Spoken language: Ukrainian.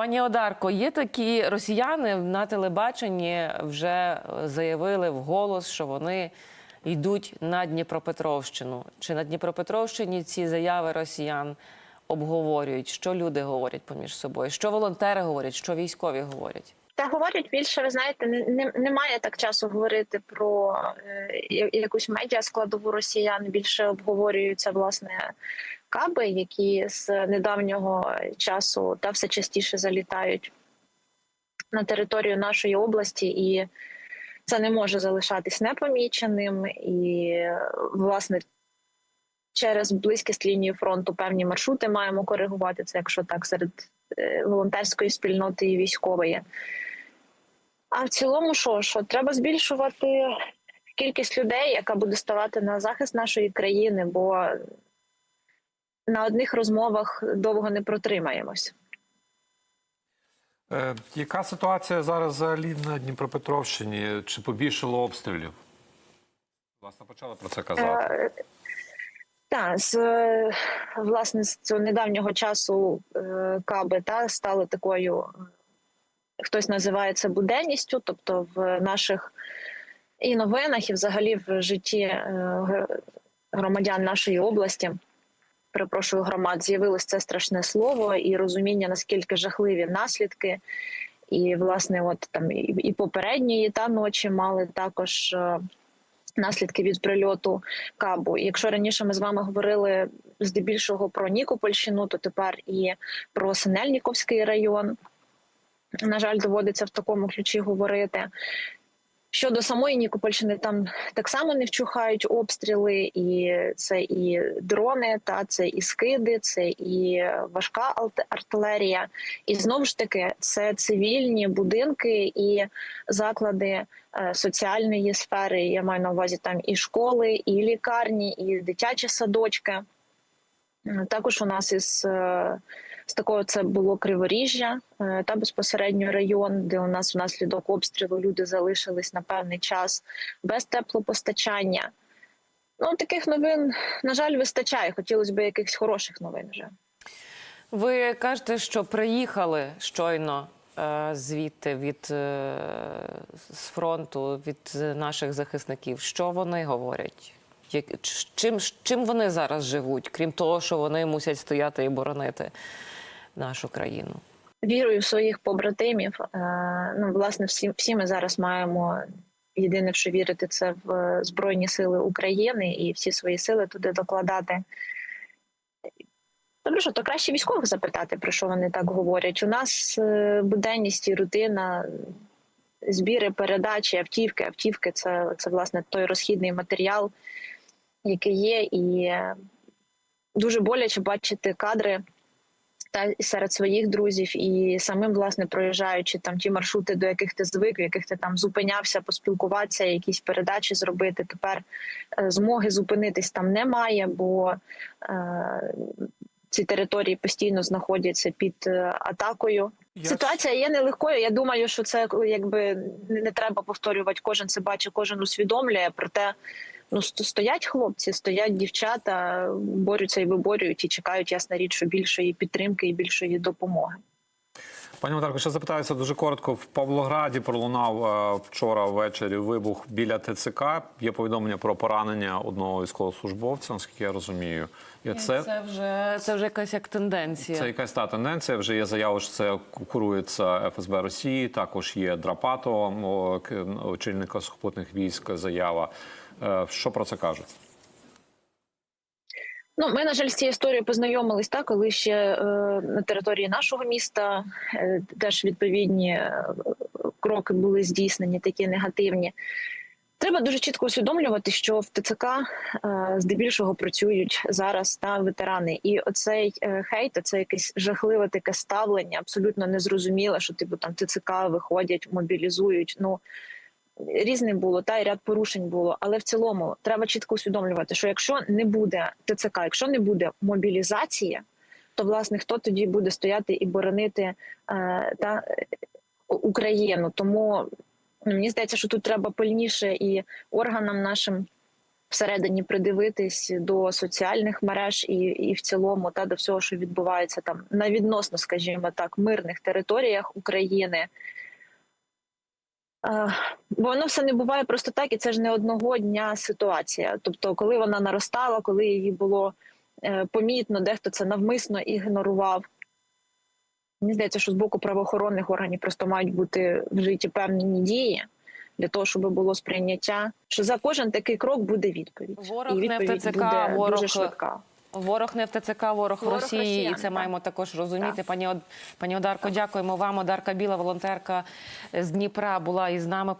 Пані Одарко, є такі росіяни на телебаченні вже заявили вголос, що вони йдуть на Дніпропетровщину. Чи на Дніпропетровщині ці заяви росіян обговорюють? Що люди говорять поміж собою? Що волонтери говорять, що військові говорять? Та говорять більше, ви знаєте, не, не, немає так часу говорити про е, якусь медіа складову росіян. Більше обговорюються власне каби, які з недавнього часу та все частіше залітають на територію нашої області, і це не може залишатись непоміченим. І власне через близькість лінії фронту певні маршрути маємо коригувати. Це якщо так серед е, волонтерської спільноти і військової. А в цілому, що, що треба збільшувати кількість людей, яка буде ставати на захист нашої країни, бо на одних розмовах довго не протримаємось. Е, яка ситуація зараз взагалі на Дніпропетровщині? Чи побільшало обстрілів? Власне, почали про це казати. Е, Так, з е, власне з цього недавнього часу е, каби та стали такою. Хтось називає це буденністю, тобто в наших і новинах, і взагалі в житті е, громадян нашої області. Перепрошую громад, з'явилось це страшне слово і розуміння, наскільки жахливі наслідки. І, власне, от там і, і попередньої та ночі мали також е, наслідки від прильоту кабу. І Якщо раніше ми з вами говорили здебільшого про Нікопольщину, то тепер і про Синельніковський район. На жаль, доводиться в такому ключі говорити. Щодо самої Нікопольщини, там так само не вчухають обстріли, і це і дрони, та це і скиди, це і важка артилерія. І знову ж таки, це цивільні будинки і заклади е, соціальної сфери. Я маю на увазі там і школи, і лікарні, і дитячі садочки. Також у нас із е, з такого це було Криворіжжя е, та безпосередньо район, де у нас внаслідок обстрілу люди залишились на певний час без теплопостачання. Ну таких новин, на жаль, вистачає. Хотілося б якихось хороших новин вже. Ви кажете, що приїхали щойно е, звідти від е, з фронту від наших захисників. Що вони говорять? Чим, чим вони зараз живуть, крім того, що вони мусять стояти і боронити нашу країну? Вірую в своїх побратимів. Е, Ну, власне, всі, всі ми зараз маємо єдине, що вірити, це в е, Збройні Сили України і всі свої сили туди докладати. Добре, що то краще військових запитати, про що вони так говорять. У нас е, буденність і рутина, збіри, передачі, автівки. Автівки це, це власне той розхідний матеріал, який є, і дуже боляче бачити кадри та серед своїх друзів, і самим власне проїжджаючи там ті маршрути, до яких ти звик, в яких ти там зупинявся, поспілкуватися, якісь передачі зробити. Тепер е, змоги зупинитись там немає, бо е, ці території постійно знаходяться під е, атакою. Я Ситуація є нелегкою. Я думаю, що це якби не не треба повторювати. Кожен це бачить, кожен усвідомлює. Проте ну стоять хлопці, стоять дівчата, борються і виборюють, і чекають, ясна річ, що більшої підтримки і більшої допомоги. Пані Одарко, ще запитаюся дуже коротко. В Павлограді пролунав е, вчора ввечері вибух біля ТЦК. Є повідомлення про поранення одного військовослужбовця, наскільки я розумію. І це, це вже це вже якась як тенденція. це якась та тенденція. Вже є заява, що це курується ФСБ Росії. Також є Драпато, очільника сухопутних військ. Заява. Е, Що про це кажуть? Ну, ми, на жаль, з цією історією познайомились так, коли ще е, на території нашого міста е, теж відповідні е, кроки були здійснені, такі негативні. Треба дуже чітко усвідомлювати, що в ТЦК е, здебільшого працюють зараз та ветерани, і оцей е, хейт, це якесь жахливе таке ставлення, абсолютно незрозуміле, що типу там ТЦК виходять, мобілізують. Ну різне було, та й ряд порушень було. Але в цілому треба чітко усвідомлювати, що якщо не буде ТЦК, якщо не буде мобілізації, то власне хто тоді буде стояти і боронити е, та Україну? Тому ну, мені здається, що тут треба пильніше і органам нашим. всередині придивитись до соціальних мереж і, і в цілому та до всього, що відбувається там на відносно, скажімо так, мирних територіях України. Е, Бо воно все не буває просто так, і це ж не одного дня ситуація. Тобто, коли вона наростала, коли її було е, помітно, дехто це навмисно ігнорував. Мені здається, що з боку правоохоронних органів просто мають бути вжиті певні дії для того, щоб було сприйняття, що за кожен такий крок буде відповідь. Ворог і не відповідь ТЦК, буде ворог- дуже швидка. Ворог не в ТЦК, ворог, в Ворог Росії, і це так. маємо також розуміти. Так. Пані Од- пані Одарко, дякуємо вам. Одарка Біла, волонтерка з Дніпра, була із нами.